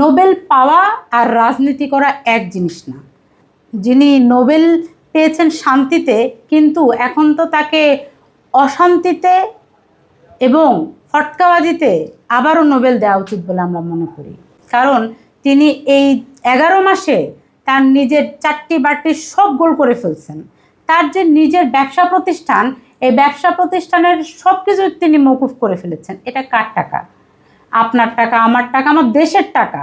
Nobel পাওয়া আর রাজনীতি করা এক জিনিস না। যিনি নোবেল পেয়েছেন শান্তিতে, কিন্তু এখন তো তাকে অশান্তিতে এবং ফটকাবাজিতে আবারও নোবেল দেওয়া উচিত বলে আমরা মনে করি। কারণ তিনি এই এগারো মাসে তার নিজের চারটি বারটি সব গোল করে ফেলছেন। তার যে নিজের ব্যবসা প্রতিষ্ঠান, এই ব্যবসা প্রতিষ্ঠানের সব কিছু তিনি মকুফ করে ফেলেছেন। এটা কার টাকা? আপনার টাকা, আমার টাকা, আমার দেশের টাকা।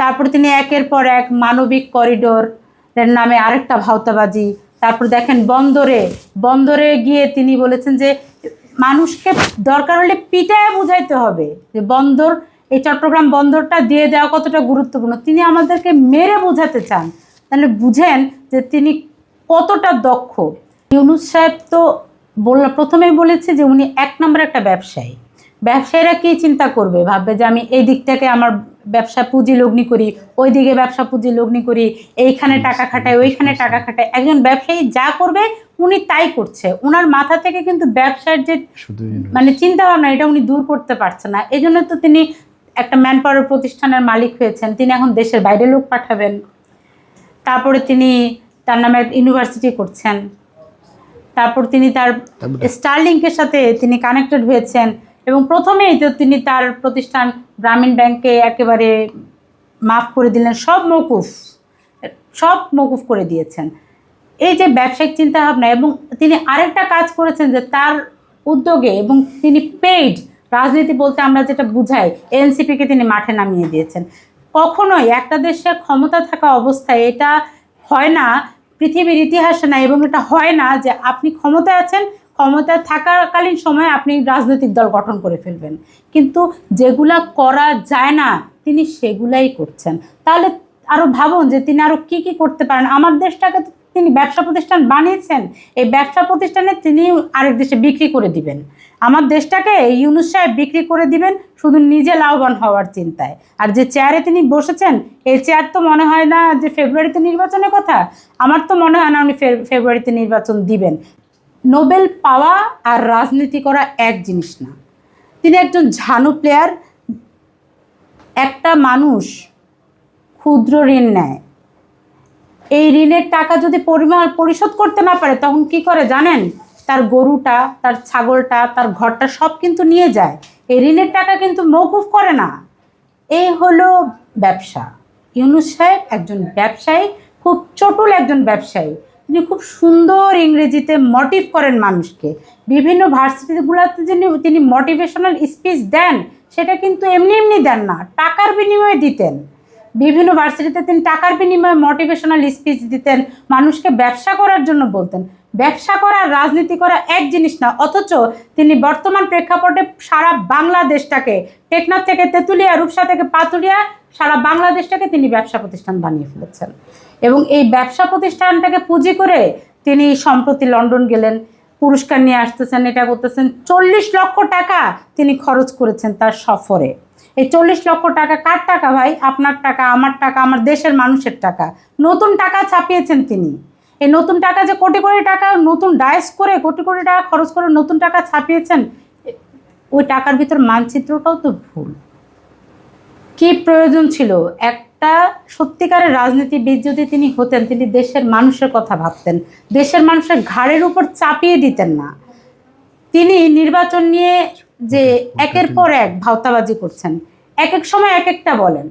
তারপর তিনি একের পর এক মানবিক করিডোরের নামে আরেকটা ভাওতাবাজি। তারপর দেখেন বন্দরে বন্দরে গিয়ে তিনি বলেছেন যে, মানুষকে দরকার হলে পিটায় বুঝাইতে হবে যে বন্দর, এই চট্টগ্রাম বন্দরটা দিয়ে দেওয়া কতটা গুরুত্বপূর্ণ। তিনি আমাদেরকে মেরে বোঝাতে চান। তাহলে বুঝেন যে তিনি কতটা দক্ষ। ইউনুস সাহেব তো বললাম প্রথমেই বলেছে যে উনি এক নম্বর একটা ব্যবসায়ী। ব্যবসায়ীরা কি চিন্তা করবে? ভাববে যে আমি এই দিকটাকে আমার ব্যবসা পুঁজি লগ্নি করি ওই দিকে ব্যবসা পুঁজি লগ্নি করি এইখানে টাকা খাটাই ওইখানে টাকা খাটাই। একজন ব্যবসায়ী যা করবে উনি তাই করছে। ওনার মাথা থেকে কিন্তু ব্যবসার যে মানে চিন্তা ভাবনা এটা উনি দূর করতে পারছে না। এই জন্য তো তিনি একটা ম্যান পাওয়ার প্রতিষ্ঠানের মালিক হয়েছেন। তিনি এখন দেশের বাইরে লোক পাঠাবেন। তারপরে তিনি তার নামে ইউনিভার্সিটি করছেন। তারপর তিনি তার? স্টারলিংকের সাথে তিনি কানেক্টেড হয়েছেন। এবং প্রথমেই তো তিনি তার প্রতিষ্ঠান গ্রামীণ ব্যাংকে একেবারে মাফ করে দিলেন, সব মৌকুফ সব মৌকুফ করে দিয়েছেন। এই যে ব্যবসায়িক চিন্তাভাবনা এবং তিনি আরেকটা কাজ করেছেন যে তার উদ্যোগে এবং তিনি পেইড রাজনীতি বলতে আমরা যেটা বুঝাই, এনসিপিকে তিনি মাঠে নামিয়ে দিয়েছেন। কখনোই একটা দেশের ক্ষমতা থাকা অবস্থায় এটা হয় না, পৃথিবীর ইতিহাসে না এবং এটা হয় না যে আপনি ক্ষমতায় আছেন ক্ষমতায় থাকাকালীন সময়ে আপনি রাজনৈতিক দল গঠন করে ফেলবেন। কিন্তু যেগুলা করা যায় না, তিনি সেগুলাই করছেন। তাহলে আরও ভাবুন যে তিনি আরও কি কি করতে পারেন। আমার দেশটাকে তিনি ব্যবসা প্রতিষ্ঠান বানিয়েছেন। এই ব্যবসা প্রতিষ্ঠানে তিনি আরেক দেশে বিক্রি করে দিবেন। আমার দেশটাকে ইউনুস সাহেব বিক্রি করে দিবেন শুধু নিজে লাভবান হওয়ার চিন্তায়। আর যে চেয়ারে তিনি বসেছেন, এই চেয়ার তো মনে হয় না যে ফেব্রুয়ারিতে নির্বাচনের কথা। আমার তো মনে হয় না উনি ফেব্রুয়ারিতে নির্বাচন দিবেন। নোবেল পাওয়া আর রাজনীতি করা এক জিনিস না। তিনি একজন ঝানু প্লেয়ার একটা মানুষ ক্ষুদ্র ঋণ নেয়। এই ঋণের টাকা যদি পরিমাণ পরিশোধ করতে না পারে, তখন কি করে জানেন? তার গরুটা, তার ছাগলটা, তার ঘরটা সব কিন্তু নিয়ে যায়। এই ঋণের টাকা কিন্তু মৌকুফ করে না। এই হলো ব্যবসা। ইউনুস সাহেব একজন ব্যবসায়ী, খুব চটুল একজন ব্যবসায়ী। তিনি খুব সুন্দর ইংরেজিতে মোটিভ করেন মানুষকে। বিভিন্ন ভার্সিটিগুলোতে যিনি, তিনি মোটিভেশনাল স্পিচ দেন, সেটা কিন্তু এমনি এমনি দেন না, টাকার বিনিময়ে দিতেন। বিভিন্ন ভার্সিটিতে তিনি টাকার বিনিময়ে মোটিভেশনাল স্পিচ দিতেন, মানুষকে ব্যবসা করার জন্য বলতেন। ব্যবসা করা, রাজনীতি করা এক জিনিস না, অথচ তিনি বর্তমান প্রেক্ষাপটে সারা বাংলাদেশটাকে, টেকনাফ থেকে তেঁতুলিয়া, রূপসা থেকে পাতুলিয়া, সারা বাংলাদেশটাকে তিনি ব্যবসা প্রতিষ্ঠান বানিয়ে ফেলেছেন। এবং এই ব্যবসা প্রতিষ্ঠানটাকে পুঁজি করে তিনি সম্প্রতি লন্ডন গেলেন, পুরস্কার নিয়ে আসতেছেন, এটা করতেছেন। চল্লিশ লক্ষ টাকা তিনি খরচ করেছেন তার সফরে। এই চল্লিশ লক্ষ টাকা কার টাকা ভাই? আপনার টাকা, আমার টাকা, আমার দেশের মানুষের টাকা। নতুন টাকা ছাপিয়েছেন তিনি। এই নতুন টাকা যে কোটি কোটি টাকা, নতুন ডায়েস করে কোটি কোটি টাকা খরচ করে নতুন টাকা ছাপিয়েছেন, ওই টাকার ভিতর মানচিত্রটাও তো ভুল। কি প্রয়োজন ছিল? একটা সত্যিকারের রাজনীতিবিদ যদি তিনি হতেন, তিনি দেশের মানুষের কথা ভাবতেন, দেশের মানুষের ঘাড়ের উপর চাপিয়ে দিতেন না। তিনি নির্বাচন নিয়ে যে একের পর এক ভাওতাবাজি করছেন এক এক সময় এক একটা বলেন।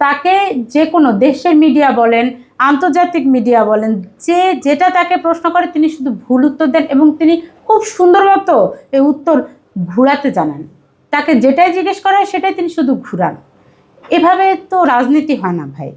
তাকে যে কোনো দেশের মিডিয়া বলেন, আন্তর্জাতিক মিডিয়া বলেন, যে যেটা তাকে প্রশ্ন করে তিনি শুধু ভুল উত্তর দেন এবং তিনি খুব সুন্দর মতো এই উত্তর ঘুরাতে জানান। তাকে যেটাই জিজ্ঞেস করা হয় সেটাই তিনি শুধু ঘুরান। এভাবে তো রাজনীতি হয় না ভাই।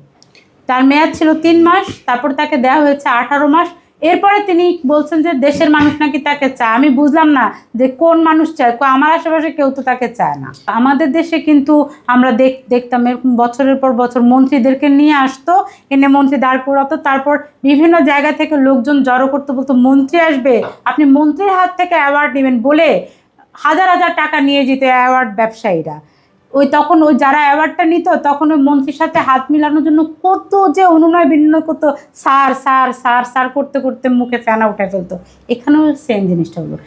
তার মেয়াদ ছিল তিন মাস, তারপর তাকে দেওয়া হয়েছে আঠারো মাস। এরপরে তিনি বলছেন যে দেশের মানুষ নাকি তাকে চায়। আমি বুঝলাম না যে কোন মানুষ চায় আমার আশেপাশে কেউ তো তাকে চায় না। আমাদের দেশে কিন্তু আমরা দেখ দেখতাম এরকম বছরের পর বছর মন্ত্রীদেরকে নিয়ে আসতো, এনে মন্ত্রী দাঁড় করাতো, তারপর বিভিন্ন জায়গা থেকে লোকজন জড়ো করতে, বলতো, মন্ত্রী আসবে, আপনি মন্ত্রীর হাত থেকে অ্যাওয়ার্ড নেবেন বলে হাজার হাজার টাকা নিয়ে যেত অ্যাওয়ার্ড ব্যবসায়ীরা। ওই তখন ওই যারা অ্যাওয়ার্ডটা নিত, তখন ওই মন্ত্রীর সাথে হাত মিলানোর জন্য কত যে অনুনয় বিনয় করতো, সার সার সার সার করতে করতে মুখে ফেনা উঠে ফেলতো। এখানেও সেম জিনিসটা হলো।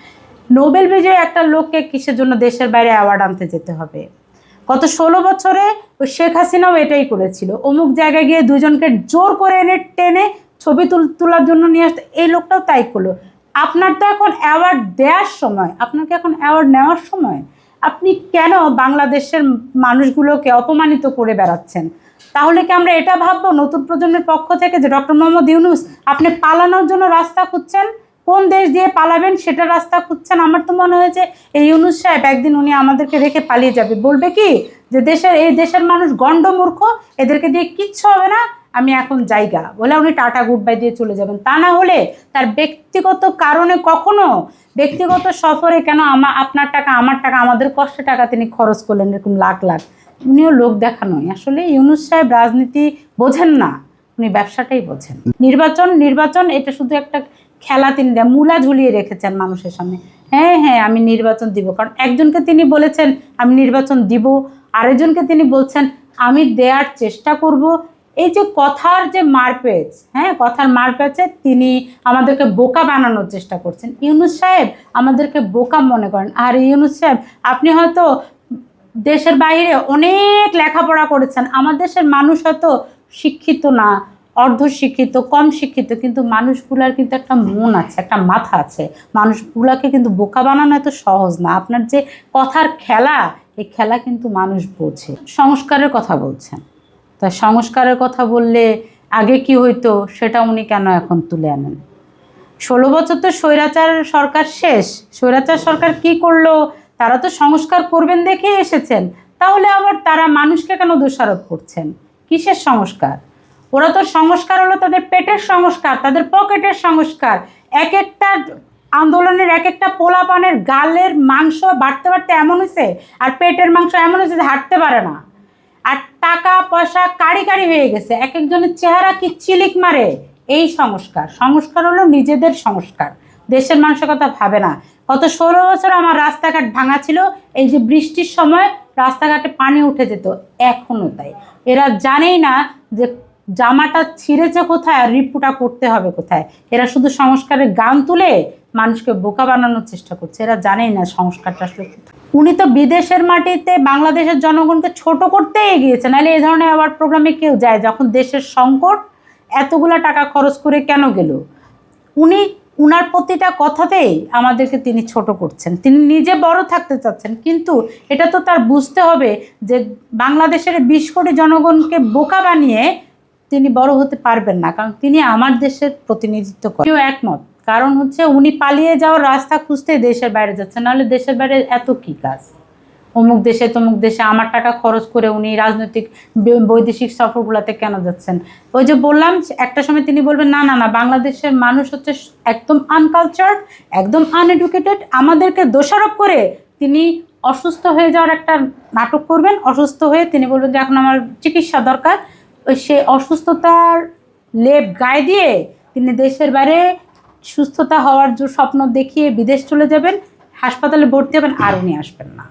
নোবেল বিজয়ী একটা লোককে কিসের জন্য দেশের বাইরে অ্যাওয়ার্ড আনতে যেতে হবে? গত ষোলো বছরে ওই শেখ হাসিনাও এটাই করেছিল। অমুক জায়গায় গিয়ে দুজনকে জোর করে এনে টেনে ছবি তুল, তোলার জন্য নিয়ে আসতে, এই লোকটাও তাই করল। আপনার তো এখন অ্যাওয়ার্ড দেওয়ার সময় আপনাকে এখন অ্যাওয়ার্ড নেওয়ার সময়? আপনি কেন বাংলাদেশের মানুষগুলোকে অপমানিত করে বেড়াচ্ছেন? তাহলে কি আমরা এটা ভাববো? নতুন প্রজন্মের পক্ষ থেকে যে ডক্টর মোহাম্মদ ইউনুস, আপনি পালানোর জন্য রাস্তা খুঁজছেন? কোন দেশ দিয়ে পালাবেন সেটা রাস্তা খুঁজছেন? আমার তো মনে হয়েছে এই ইউনুস সাহেব একদিন উনি আমাদেরকে রেখে পালিয়ে যাবে। বলবে কি? যে দেশের, এই দেশের মানুষ গণ্ডমূর্খ এদেরকে দিয়ে কিচ্ছু হবে না। আমি এখন জায়গা। বলে উনি টাটা গুড বাই দিয়ে চলে যাবেন। তা না হলে তার ব্যক্তিগত কারণে কখনো ব্যক্তিগত সফরে কেন আমা, আপনার টাকা, আমার টাকা, আমাদের কষ্টের টাকা তিনি খরচ করলেন এরকম লাখ লাখ। উনিও লোক দেখানোই আসলে ইউনুস সাহেব রাজনীতি বোঝেন না, উনি ব্যবসাটাই বোঝেন। নির্বাচন নির্বাচন, এটা শুধু একটা খেলা তিনি মূলা ঝুলিয়ে রেখেছেন মানুষের সামনে। হ্যাঁ হ্যাঁ আমি নির্বাচন দিব। কারণ একজনকে তিনি বলেছেন, আমি নির্বাচন দিব। আরেকজনকে তিনি বলছেন, আমি দেওয়ার চেষ্টা করব এই যে কথার যে মারপেচ হ্যাঁ কথার মারপেচে তিনি আমাদেরকে বোকা বানানোর চেষ্টা করছেন। ইউনুস সাহেব আমাদেরকে বোকা মনে করেন। আর ইউনুস সাহেব, আপনি হয়তো দেশের বাইরে অনেক লেখাপড়া করেছেন। আমার দেশের মানুষ হয়তো শিক্ষিত না অর্ধ শিক্ষিত কম শিক্ষিত, কিন্তু মানুষগুলার কিন্তু একটা মন আছে, একটা মাথা আছে। মানুষগুলাকে কিন্তু বোকা বানানো এত সহজ না। আপনার যে কথার খেলা, এই খেলা কিন্তু মানুষ বোঝে। সংস্কারের কথা বলছেন। তা সংস্কারের কথা বললে আগে কি হইতো সেটা উনি কেন এখন তুলে আনেন? ষোলো বছর তো স্বৈরাচার সরকার শেষ। স্বৈরাচার সরকার কি করল? তারা তো সংস্কার করবেন দেখে এসেছেন। তাহলে আবার তারা মানুষকে কেন দোষারোপ করছেন? কিসের সংস্কার? ওরা তো সংস্কার হলো তাদের পেটের সংস্কার, তাদের পকেটের সংস্কার। এক একটা আন্দোলনের এক একটা পোলাপানের গালের মাংস বাড়তে বাড়তে এমন হয়েছে আর পেটের মাংস এমন হয়েছে যে হাঁটতে পারে না। আর টাকা পয়সা কাড়ি কাড়ি হয়ে গেছে। এক একজনের চেহারা কি চিলিক মারে? এই সংস্কার। সংস্কার হলো নিজেদের সংস্কার। দেশের মানুষের কথা ভাবে না। গত ষোলো বছর আমার রাস্তাঘাট ভাঙা ছিল, এই যে বৃষ্টির সময় রাস্তাঘাটে পানি উঠে যেত। এখনও তাই। এরা জানেই না যে জামাটা ছিঁড়েছে কোথায় আর রিপুটা করতে হবে কোথায়? এরা শুধু সংস্কারের গান তুলে মানুষকে বোকা বানানোর চেষ্টা করছে। এরা জানেই না সংস্কারটা আসলে উনি তো বিদেশের মাটিতে বাংলাদেশের জনগণকে ছোট করতে এগিয়েছে। নাহলে এই ধরনের অ্যাওয়ার্ড প্রোগ্রামে কেউ যায়? যখন দেশের সংকট এতগুলা টাকা খরচ করে কেন গেল? উনি, উনার প্রতিটা কথাতেই আমাদেরকে তিনি ছোট করছেন। তিনি নিজে বড় থাকতে চাচ্ছেন, কিন্তু এটা তো তার বুঝতে হবে যে বাংলাদেশের বিশ কোটি জনগণকে বোকা বানিয়ে তিনি বড় হতে পারবেন না, কারণ তিনি আমার দেশের প্রতিনিধিত্ব করেন। একমত। কারণ হচ্ছে উনি পালিয়ে যাওয়ার রাস্তা খুঁজতে দেশের বাইরে যাচ্ছেন নাহলে দেশের বাইরে এত কী কাজ? অমুক দেশে, তমুক দেশে আমার টাকা খরচ করে উনি রাজনৈতিক, বৈদেশিক সফরগুলোতে কেন যাচ্ছেন? ওই যে বললাম, একটা সময় তিনি বলবেন, না না না, বাংলাদেশের মানুষ হচ্ছে একদম আনকালচার্ড একদম আনএডুকেটেড আমাদেরকে দোষারোপ করে তিনি অসুস্থ হয়ে যাওয়ার একটা নাটক করবেন। অসুস্থ হয়ে তিনি বলবেন যে, এখন আমার চিকিৎসা দরকার। ওই সে অসুস্থতার লেপ গায়ে দিয়ে তিনি দেশের বাইরে সুস্থতা হওয়ার যে স্বপ্ন দেখিয়ে বিদেশ চলে যাবেন, হাসপাতালে ভর্তি হবেন আর উনি আসবেন না।